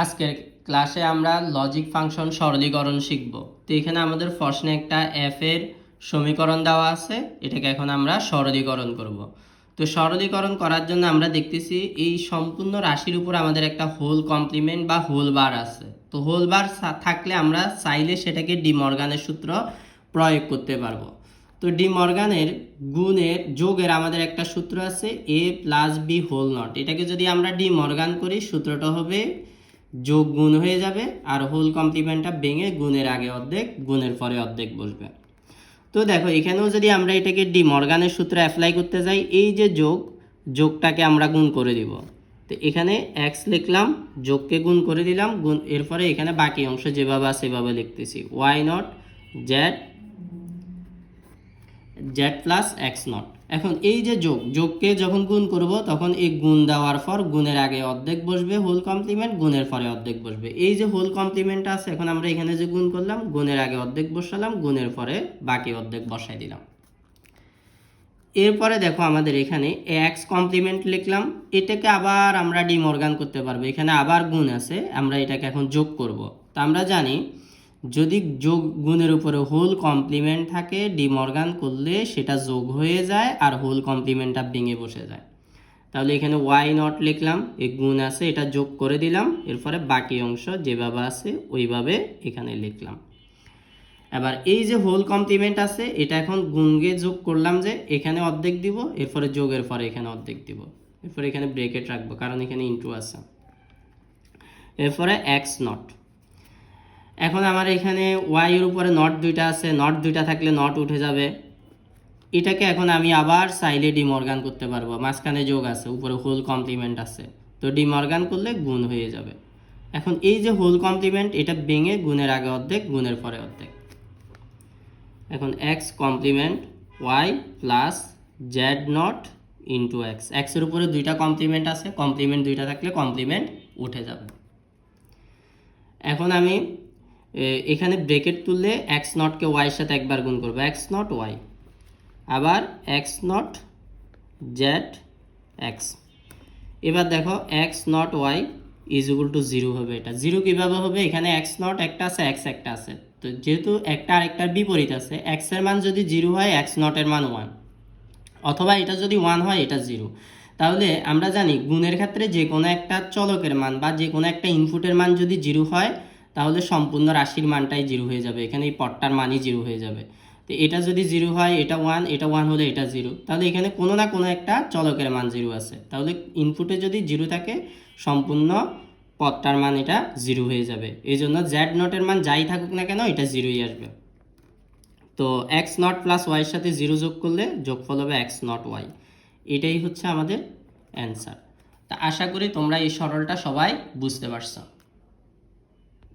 আজকের ক্লাসে আমরা লজিক ফাংশন সরলীকরণ শিখব। তো এখানে আমাদের প্রশ্নে একটা এফ এর সমীকরণ দেওয়া আছে, এটাকে এখন আমরা সরলীকরণ করব। তো সরলীকরণ করার জন্য আমরা দেখতেছি এই সম্পূর্ণ রাশির উপর আমাদের একটা হোল কমপ্লিমেন্ট বা হোল বার আছে। তো হোল বার থাকলে আমরা চাইলে সেটাকে ডি মর্গানের সূত্র প্রয়োগ করতে পারব। তো ডি মর্গানের গুণের যোগের আমাদের একটা সূত্র আছে A plus B whole not এটাকে যদি আমরা ডি মর্গান করি, সূত্রটা হবে যোগ গুণ হয়ে যাবে আর হোল কমপ্লিমেন্টটা ভেঙে গুণের আগে অর্ধেক, গুণের পরে অর্ধেক বসবে। তো দেখো, এখানেও যদি আমরা এটাকে ডি মর্গানের সূত্র অ্যাপ্লাই করতে যাই, এই যে যোগ, যোগটাকে আমরা গুণ করে দিব। তো এখানে এক্স লিখলাম, যোগকে গুণ করে দিলাম, গুণ, এরপরে এখানে বাকি অংশ যেভাবে আছে সেভাবে লিখতেছি। Y not Z Z plus X not এখন এই যে যোগ, যোগকে যখন গুণ করব, তখন এই গুণ দেওয়ার পর গুণের আগে অর্ধেক বসবে হোল কমপ্লিমেন্ট গুণের পরে অর্ধেক বসবে। এই যে হোল কমপ্লিমেন্ট আছে, এখন আমরা এখানে যে গুণ করলাম, গুণের আগে অর্ধেক বসালাম, গুণের পরে বাকি অর্ধেক বসাই দিলাম। এরপরে দেখো আমাদের এখানে এক্স কমপ্লিমেন্ট লিখলাম, এটাকে আবার আমরা ডিমর্গান করতে পারব। এখানে আবার গুণ আছে, আমরা এটাকে এখন যোগ করব। তো আমরা জানি যদি যোগ গুণের উপরে হোল কমপ্লিমেন্ট থাকে ডিমর্গান করলে সেটা যোগ হয়ে যায় আর হোল কমপ্লিমেন্টটা ভেঙে বসে যায়। তাহলে এখানে ওয়াই নট লিখলাম এই গুণ আছে, এটা যোগ করে দিলাম, এরপরে বাকি অংশ যেভাবে আছে ওইভাবে এখানে লিখলাম। এবার এই যে হোল কমপ্লিমেন্ট আছে, এটা এখন গুণকে যোগ করলাম যে এখানে অর্ধেক দিব, এরপরে যোগের পরে এখানে অর্ধেক দিব। এরপরে এখানে ব্রেকেট রাখব, কারণ এখানে ইন্টু আছে। এরপরে এক্স নট এখন আমার এখানে ওয়াইয়ের উপরে নট দুইটা আছে নট দুইটা থাকলে নট উঠে যাবে। এটাকে এখন আমি আবার চাইলে ডিমর্গান করতে পারব। মাঝখানে যোগ আছে, উপরে হোল কমপ্লিমেন্ট আছে। তো ডিমর্গান করলে গুণ হয়ে যাবে। এখন এই যে হোল কমপ্লিমেন্ট এটা ভেঙে গুণের আগে অর্ধেক, গুণের পরে অর্ধেক। এখন X complement Y plus Z not into X এক্সের উপরে দুইটা কমপ্লিমেন্ট আছে কমপ্লিমেন্ট দুইটা থাকলে কমপ্লিমেন্ট উঠে যাবে। এখন আমি এখানে ব্রেকেট তুললে এক্স নটকে ওয়াইয়ের সাথে একবার গুণ করব। এক্স নট ওয়াই আবার এক্স নট জেড এক্স এবার দেখো X not Y is equal to zero হবে এটা। জিরো কীভাবে হবে? এখানে এক্স নট একটা আছে এক্স একটা আছে। তো যেহেতু একটা আরেকটার বিপরীত আছে এক্সের মান যদি জিরো হয় এক্স নটের মান ওয়ান অথবা এটা যদি ওয়ান হয়, এটা জিরো তাহলে আমরা জানি, গুণের ক্ষেত্রে যে কোনো একটা চলকের মান বা যে কোনো একটা ইনপুটের মান যদি জিরো হয় তাহলে সম্পূর্ণ রাশির মানটাই জিরো হয়ে যাবে। এখানে এই পটটার মানই জিরো হয়ে যাবে। তো এটা যদি জিরো হয়, এটা ওয়ান এটা ওয়ান হলে এটা জিরো। তাহলে এখানে কোনো না কোনো একটা চলকের মান জিরো আছে। তাহলে ইনপুটে যদি জিরো থাকে, সম্পূর্ণ পদটার মান এটা জিরো হয়ে যাবে। এই জন্য জ্যাড নটের মান যাই থাকুক না কেন, এটা জিরোই আসবে। তো এক্স নট প্লাস ওয়াইয়ের সাথে জিরো যোগ করলে যোগফল হবে এক্স নট ওয়াই এটাই হচ্ছে আমাদের অ্যান্সার তা আশা করি তোমরা এই সরলটা সবাই বুঝতে পারছ।